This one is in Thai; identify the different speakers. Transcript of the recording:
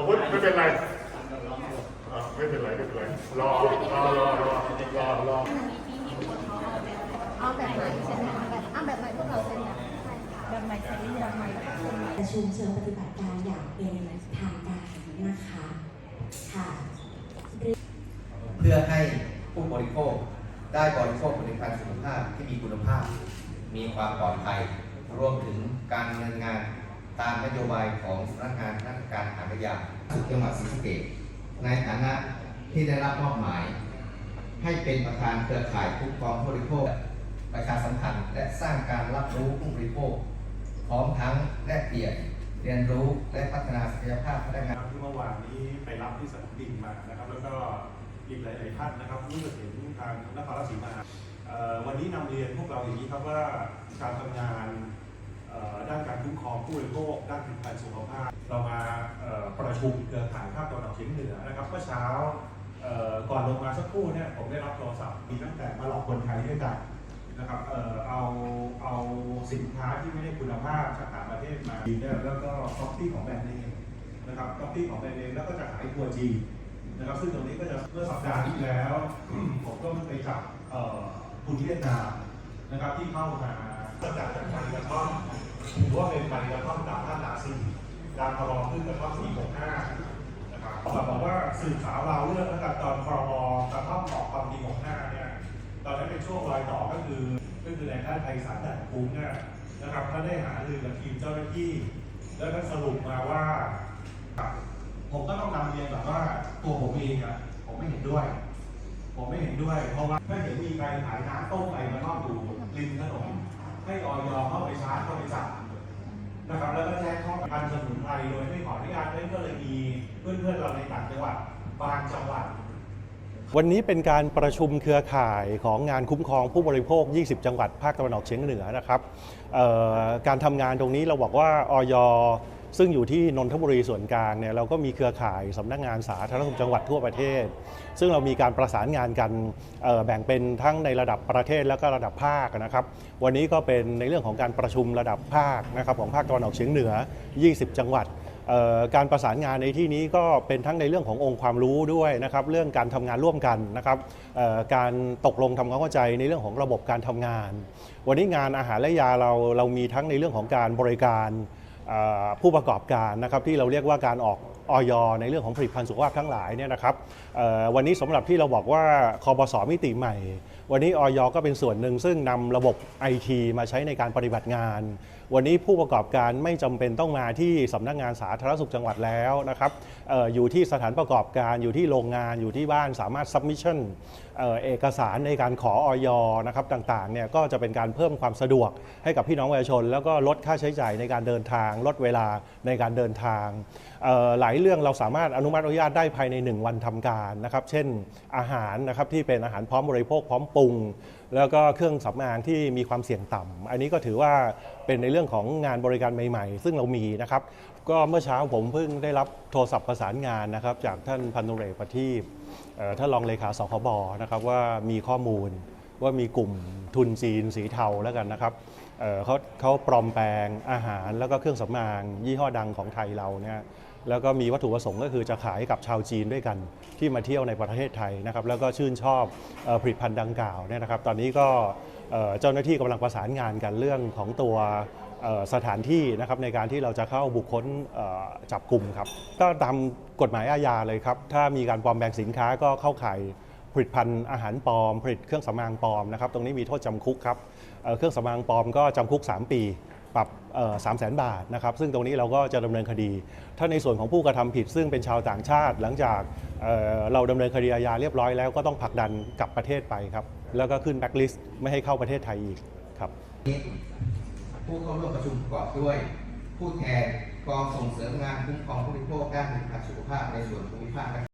Speaker 1: ผมว่าไม่เป็นไรอ่าไม่เป็นไรไม่เป็นไรรอรอรอรอรอรอ
Speaker 2: เอาแบบไหนเซ็นแบบแบบเอาแบบไหนพวกเราเซ็นแบบไหนเซ็นแบบไหนแบบไหน
Speaker 3: ประชุมเชิงปฏิบัติการอย่างเป็นทางการนะคะค่ะ
Speaker 4: เพื่อให้ผู้บริโภคได้บริโภคผลิตภัณฑ์สุขภาพที่มีคุณภาพ มีความปลอดภัยรวมถึงการดำเนินงาน ตามนโยบายของสำนักงานคณะกรรมการอาหารและยาสุขจังหวัดศรีสะเกษในฐานะที่ได้รับมอบหมาย ให้เป็นประธานเครือข่ายคุ้มครองผู้บริโภค ประชาสัมพันธ์และสร้างการรับรู้ผู้บริโภค พร้อมทั้งแลกเปลี่ยนเรียนรู้และพัฒนาศักยภาพพนักงาน
Speaker 5: ที่เมื่อวานนี้ไปรับที่สนามบินมานะครับ แล้วก็อีกหลาย ๆ ท่านนะครับรู้สึกเห็นทางนครราชสีมาวันนี้นำเรียนพวกเราอย่างนี้ครับว่าการทำงาน ด้านการคุ้มครองผู้บริโภคด้านผลิตภัณฑ์สุขภาพ เรามาประชุมเครือข่ายภาคตะวันออกเฉียงเหนือนะครับเมื่อเช้าก่อนลงมาสักครู่เนี่ยผมได้รับโทรศัพท์มีตั้งแต่มาหลอกคนไทยด้วยกันนะครับเอ่อเอาเอาสินค้าที่ไม่ได้คุณภาพจากต่างประเทศมาแล้วก็คอปปี้ของแบรนด์เนมนะครับก๊อปปี้ของแบรนด์เนมแล้วก็จะขายทัวร์จีนะครับซึ่งตรงนี้ก็จะเมื่อสัปดาห์ที่แล้ว ผมก็ไปจับคุณเวียดนามนะครับที่เข้ามา ก็จากจากมันกระท่อมถือว่าเป็นมันกระท่อมตามท่านนาซีตามพรบพืชกระท่อมปี65นะครับเขาบอกว่าสื่อสาวเราเรื่องแล้วกันตอนพรบกระท่อมออกความปี65เนี่ยตอนนั้นเป็นช่วงรอยต่อก็คือก็คือในด้านไทยสารด่านคุ้งเนี่ยนะครับก็ได้หารือกับทีมเจ้าหน้าที่ แล้วก็สรุปมาว่า ผมก็ต้องนำเรียนแบบว่าตัวผมเองอะผมไม่เห็นด้วย ผมไม่เห็นด้วย เพราะว่าถ้าเห็นมีการขายน้ำต้มไปมานอกดูริมถนน ให้ออยเข้าไปชาร์จเข้าไปจับนะครับแล้วก็แจ้งข้อพันสมุนไพรโดยไม่ขออนุญาตนั่นก็เลยมีเพื่อนๆเราในต่างจังหวัดบางจังหวัด
Speaker 6: วันนี้เป็นการประชุมเครือข่ายของงานคุ้มครองผู้บริโภค 20 จังหวัดภาคตะวันออกเฉียงเหนือนะครับการทำงานตรงนี้เราบอกว่าออย ซึ่งอยู่ที่นนทบุรีส่วนกลางเนี่ยเราก็มีเครือข่ายสำนักงานสาธารณสุขจังหวัดทั่วประเทศ ซึ่งเรามีการประสานงานกันแบ่งเป็นทั้งในระดับประเทศแล้วก็ระดับภาคนะครับ วันนี้ก็เป็นในเรื่องของการประชุมระดับภาคนะครับของภาคตะวันออกเฉียงเหนือ 20 จังหวัดการประสานงานในที่นี้ก็เป็นทั้งในเรื่องขององค์ความรู้ด้วยนะครับ เรื่องการทำงานร่วมกันนะครับการตกลงทำความเข้าใจในเรื่องของระบบการทำงาน วันนี้งานอาหารและยาเราเรามีทั้งในเรื่องของการบริการ ผู้ประกอบการนะครับที่เราเรียกว่าการออกออยในเรื่องของผลิตภัณฑ์สุขภาพทั้งหลายเนี่ยนะครับวันนี้สำหรับที่เราบอกว่าคอบสมิติใหม่ วันนี้ออยก็เป็นส่วนหนึ่งซึ่งนำระบบไอทีมาใช้ในการปฏิบัติงาน วันนี้ผู้ประกอบการไม่จำเป็นต้องมาที่สำนักงานสาธารณสุขจังหวัดแล้วนะครับอออยู่ที่สถานประกอบการอยู่ที่โรงงานอยู่ที่บ้านสามารถ submission เอ่อเอกสารในการขอออยนะครับต่างๆเนี่ยก็จะเป็นการเพิ่มความสะดวกให้กับพี่น้องประชาชน แล้วก็ลดค่าใช้จ่ายในการเดินทาง ลดเวลาในการเดินทาง หลายเรื่องเราสามารถอนุมัติอนุญาตได้ภายใน 1 วันทำการนะครับ เช่นอาหารนะครับที่เป็นอาหารพร้อมบริโภคพร้อมปรุงแล้วก็เครื่องสำอางที่มีความเสี่ยงต่ำอันนี้ก็ถือว่าเป็นในเรื่องของงานบริการใหม่ๆ ซึ่งเรามีนะครับ ก็เมื่อเช้าผมเพิ่งได้รับโทรศัพท์ประสานงานนะครับ จากท่านพันตุเรศประทีปเอ่อท่านรองเลขาสคบนะครับว่ามีข้อมูลว่ามีกลุ่มทุนจีนสีเทาแล้วกันนะครับเอ่อเขาเขาปลอมแปลงอาหารแล้วก็เครื่องสำอางยี่ห้อดังของไทยเราเนี่ย แล้วก็มีวัตถุประสงค์ก็คือจะขายกับชาวจีนด้วยกันที่มาเที่ยวในประเทศไทยนะครับแล้วก็ชื่นชอบผลิตภัณฑ์ดังกล่าวเนี่ยนะครับ ตอนนี้ก็เจ้าหน้าที่กำลังประสานงานกันเรื่องของตัวสถานที่นะครับในการที่เราจะเข้าบุคคลจับกลุ่มครับก็ตามกฎหมายอาญาเลยครับ ถ้ามีการปลอมแปลงสินค้าก็เข้าข่ายผลิตภัณฑ์อาหารปลอม ผลิตเครื่องสำอางปลอมนะครับตรงนี้มีโทษจำคุกครับเอ่อเครื่องสำอางปลอมก็จำคุก 3 ปี ปรับสามแสนบาทนะครับซึ่งตรงนี้เราก็จะดำเนินคดี ถ้าในส่วนของผู้กระทำผิด ซึ่งเป็นชาวต่างชาติ หลังจากเอ่อเราดำเนินคดีอาญาเรียบร้อยแล้วก็ต้องผลักดันกลับประเทศไปครับ แล้วก็ขึ้นแบ็คลิสต์ไม่ให้เข้าประเทศไทยอีกครับ
Speaker 4: ผู้เข้าร่วมประชุมประกอบด้วย ผู้แทนกองส่งเสริมงานคุ้มครองผู้บริโภคด้านผลิตภัณฑ์สุขภาพในส่วนภูมิภาค